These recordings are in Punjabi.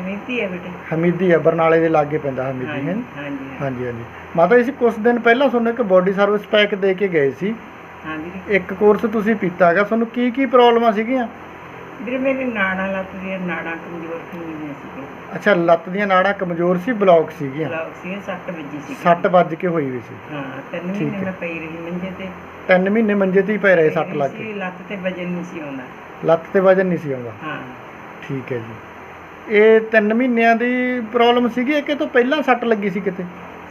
ਹਮੀਤੀ ਹੈ ਬੇਟੇ। ਹਮੀਦੀ ਆ ਬਰਨਾਲੇ ਦੇ ਲਾਗੇ ਪੈਂਦਾ ਹਮੀਦੀ ਹੈ? ਹਾਂਜੀ ਹਾਂਜੀ। ਹਾਂਜੀ ਹਾਂਜੀ। ਮਾਤਾ ਜੀ ਕੁਝ ਦਿਨ ਪਹਿਲਾਂ ਤੁਹਾਨੂੰ ਇੱਕ ਬੋਡੀ ਸਰਵਿਸ ਪੈਕ ਦੇ ਕੇ ਗਏ ਸੀ। ਹਾਂ ਵੀਰੇ ਇੱਕ ਕੋਰਸ ਤੁਸੀਂ ਪੀਤਾ ਹੈਗਾ। ਤੁਹਾਨੂੰ ਕੀ ਕੀ ਪ੍ਰੋਬਲਮਾਂ ਸੀਗੀਆਂ? ਵੀਰੇ ਮੇਰੇ ਨਾੜਾਂ ਲੱਤ ਦੀਆਂ ਨਾੜਾਂ ਕਮਜ਼ੋਰ ਹੋਈਆਂ ਸੀਗੀਆਂ। ਅੱਛਾ ਲੱਤ ਦੀਆਂ ਨਾੜਾਂ ਕਮਜ਼ੋਰ ਸੀ ਬਲੌਕ ਸੀਗੀਆਂ? ਬਲੌਕ ਸੀ ਸੱਟ ਵੱਜੀ ਸੀ ਸੱਟ ਵੱਜ ਕੇ ਹੋਈ ਵੀ ਸੀ। ਹਾਂ ਤਿੰਨ ਮਹੀਨੇ ਹੈ। ਮੈਂ ਪਈ ਰਹੀ ਮੰਜੇ ਤੇ। ਤਿੰਨ ਮਹੀਨੇ ਮੰਜੇ ਤੇ ਹੀ ਪਏ ਰਹੇ ਸੱਟ ਲੱਗ ਸੀ, ਕੇ। ਲੱਤ ਤੇ ਵਜਨ ਨਹੀਂ ਸੀ ਆਉਂਦਾ। ਲੱਤ ਤੇ ਵਜਨ ਨਹੀਂ ਸੀ ਆਉਂਦਾ। ਹਾਂ। ਠੀਕ ਹੈ ਜੀ। ਇਹ ਤਿੰਨ ਮਹੀਨਿਆਂ ਦੀ ਪ੍ਰੋਬਲਮ ਸੀਗੀ ਕਿ ਤੋਂ ਪਹਿਲਾਂ ਸੱਟ ਲੱਗੀ ਸੀ ਕਿਤੇ?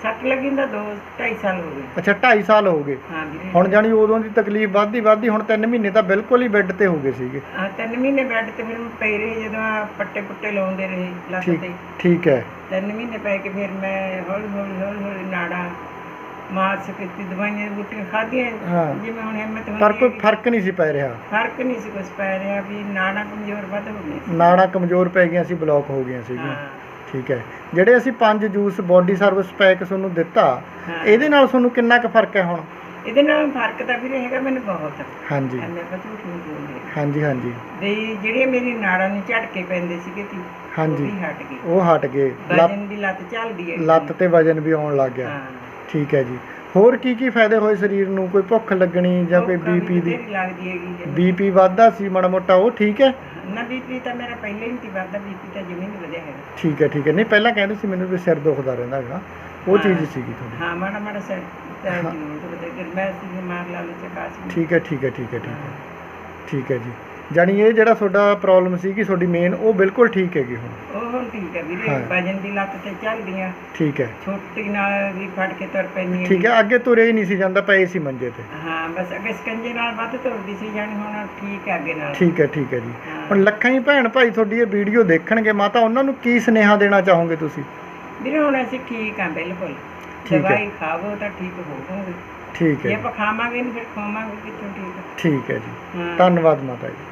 ਸੱਟ ਲੱਗੀ ਦਾ 2 2.5 ਸਾਲ ਹੋ ਗਏ। ਅੱਛਾ 2.5 ਸਾਲ ਹੋ ਗਏ। ਹਾਂ ਵੀਰੇ ਹੁਣ ਜਾਨੀ ਉਦੋਂ ਦੀ ਤਕਲੀਫ ਵੱਧਦੀ ਵੱਧਦੀ ਹੁਣ ਤਿੰਨ ਮਹੀਨੇ ਤਾਂ ਬਿਲਕੁਲ ਹੀ ਬੈੱਡ ਤੇ ਹੋ ਗਏ ਸੀਗੇ। ਹਾਂ ਤਿੰਨ ਮਹੀਨੇ ਬੈੱਡ ਤੇ ਫਿਰ ਮੈਂ ਪਈ ਰਹੀ ਜਦੋਂ ਆਹ ਪੱਟੇ ਪੁੱਟੇ ਲਾਉਂਦੇ ਰਹੇ ਲੱਤ ਠੀਕ ਤੇ। ਠੀਕ ਹੈ। ਤਿੰਨ ਮਹੀਨੇ ਪੈ ਕੇ ਫਿਰ ਮੈਂ ਹੌਲੀ ਹੌਲੀ ਹੌਲੀ ਹੌਲੀ ਨਾੜਾ ਮਾਰਚ ਕੀਤੀ ਦਵਾਈਆਂ ਬੂਟੀਆਂ ਖਾਧੀਆਂ ਹਾਂ। ਜਿਵੇਂ ਹੁਣ ਹਿੰਮਤ ਹੁੰਦੀ ਪਰ ਕੋਈ। ਫ਼ਰਕ ਨਹੀਂ ਸੀ ਪੈ ਰਿਹਾ। ਫ਼ਰਕ ਨਹੀਂ ਸੀ ਕੁਛ ਪੈ ਰਿਹਾ ਵੀ ਨਾੜਾ ਕਮਜ਼ੋਰ ਵੱਧ ਹੋ ਸੀ। ਨਾੜਾਂ ਕਮਜ਼ੋਰ ਪੈ ਗਈਆਂ ਸੀ ਬਲੌਕ ਹੋ ਗਈਆਂ ਸੀਗੀਆਂ। ਹਾਂ। ਠੀਕ ਹੈ। ਜਿਹੜੇ ਅਸੀਂ ਪੰਜ ਜੂਸ ਬੋਡੀ ਸਰਵਿਸ ਪੈਕ ਤੁਹਾਨੂੰ ਦਿੱਤਾ ਹਾਂ। ਇਹਦੇ ਨਾਲ ਤੁਹਾਨੂੰ ਕਿੰਨਾ ਕੁ ਫ਼ਰਕ ਹੈ ਹੁਣ? ਇਹਦੇ ਨਾਲ ਫ਼ਰਕ ਤਾਂ ਵੀ ਹੈਗਾ ਮੈਨੂੰ ਬਹੁਤ। ਹਾਂਜੀ। ਐਵੇਂ ਆਪਾਂ ਝੂਠ ਨਹੀਂ ਬੋਲਦੇ। ਹਾਂਜੀ ਹਾਂਜੀ। ਵੀ ਜਿਹੜੇ ਮੇਰੀ ਨਾੜਾਂ ਨੂੰ ਝਟਕੇ ਪੈਂਦੇ ਸੀਗੇ ਤੀ ਹਾਂਜੀ। ਉਹ ਵੀ ਹਟ ਗਏ। ਉਹ ਹਟ ਗਏ। ਲੱਤ ਵਜਨ ਦੀ ਲੱਤ ਚੱਲਦੀ ਹੈ। ਲੱਤ ਤੇ ਵਜਨ ਵੀ ਆਉਣ ਲੱਗ ਗਿਆ। ਹਾਂ। ਠੀਕ ਹੈ ਜੀ। ਹੋਰ ਕੀ ਕੀ ਫਾਇਦੇ ਹੋਏ ਸਰੀਰ ਨੂੰ? ਕੋਈ ਭੁੱਖ ਲੱਗਣੀ ਜਾਂ ਕੋਈ ਬੀਪੀ ਦੀ? ਲੱਗਦੀ ਹੈਗੀ। ਬੀਪੀ ਵੱਧਦਾ ਸੀ ਮਾੜਾ ਮੋਟਾ ਉਹ ਠੀਕ ਹੈ? ਨਾ ਬੀਪੀ ਤਾਂ ਮੇਰਾ ਪਹਿਲੇ ਹੀ ਸੀ ਵੱਧਦਾ ਬੀਪੀ ਤਾਂ ਜਿਵੇਂ ਨਹੀਂ ਵਧਿਆ ਹੈਗਾ। ਠੀਕ ਹੈ ਠੀਕ ਹੈ। ਨਹੀਂ ਪਹਿਲਾਂ ਕਹਿੰਦੇ ਸੀ ਮੈਨੂੰ ਵੀ ਸਿਰ ਦੁਖਦਾ ਰਹਿੰਦਾ ਹੈਗਾ। ਉਹ ਚੀਜ਼ ਹਾਂ। ਸੀਗੀ ਤੁਹਾਨੂੰ ਹਾਂ ਮਾੜਾ ਮਾੜਾ ਸਿਰ ਤਾਂ ਜ਼ਰੂਰ ਦੁਖਦਾ ਗਰਮੈਸ਼ ਸੀ ਮਾਰ ਲਾ ਲੈ ਚਕਾਸ ਠੀਕ ਹੈ ਠੀਕ ਹੈ ਠੀਕ ਹੈ ਠੀਕ ਹੈ। ਠੀਕ ਹੈ ਜੀ। ਜਾਣੀ ਇਹ ਜਿਹੜਾ ਤੁਹਾਡਾ ਪ੍ਰੋਬਲਮ ਸੀਗੀ ਤੁਹਾਡੀ ਮੇਨ ਉਹ ਬਿਲਕੁਲ ਠੀਕ ਹੈਗੀ ਹੁਣ। ਉਹ ਹੁਣ ਠੀਕ ਹੈ ਵੀਰੇ ਹਾਂ। ਵਜਨ ਦੀ ਲੱਤ ਤੇ ਚੱਲਦੀਆਂ ਠੀਕ ਹੈ। ਛੋਟੀ ਨਾਲ ਵੀ ਫੜ ਕੇ ਤੁਰ ਪੈਂਦੀ ਠੀਕ ਹੈ ਅੱਗੇ ਤੁਰੇ ਹੀ ਨਹੀਂ ਸੀ ਜਾਂਦਾ ਪਏ ਸੀ ਮੰਜੇ ਤੇ। ਹਾਂ ਬਸ ਅੱਗੇ ਸਕੰਜੇ ਨਾਲ ਵੱਧ ਤੁਰਦੀ ਸੀ ਜਾਣੀ ਹੁਣ ਠੀਕ ਹੈ ਅੱਗੇ ਨਾਲ। ਠੀਕ ਹੈ ਠੀਕ ਹੈ ਜੀ। ਹਾਂ। ਹੁਣ ਲੱਖਾਂ ਹੀ ਭੈਣ ਭਾਈ ਤੁਹਾਡੀ ਇਹ ਵੀਡੀਓ ਦੇਖਣਗੇ ਮਾਤਾ ਉਹਨਾਂ ਨੂੰ ਕੀ ਸੁਨੇਹਾ ਦੇਣਾ ਚਾਹੋਗੇ ਤੁਸੀਂ? ਵੀਰੇ ਹੁਣ ਅਸੀਂ ਠੀਕ ਆ ਬਿਲਕੁਲ। ਠੀਕ ਹੈ। ਦਵਾਈ ਖਾਵੋ ਤਾਂ ਠੀਕ ਹੋਵੋਗੇ ਠੀਕ ਜੇ ਹੈ ਆਪਾਂ ਖਾਵਾਂਗੇ ਨਹੀਂ ਫਿਰ ਖਾਵਾਂਗੇ ਕਿੱਥੋਂ ਠੀਕ? ਠੀਕ ਹੈ ਜੀ। ਹਾਂ। ਧੰਨਵਾਦ ਮਾਤਾ ਜੀ।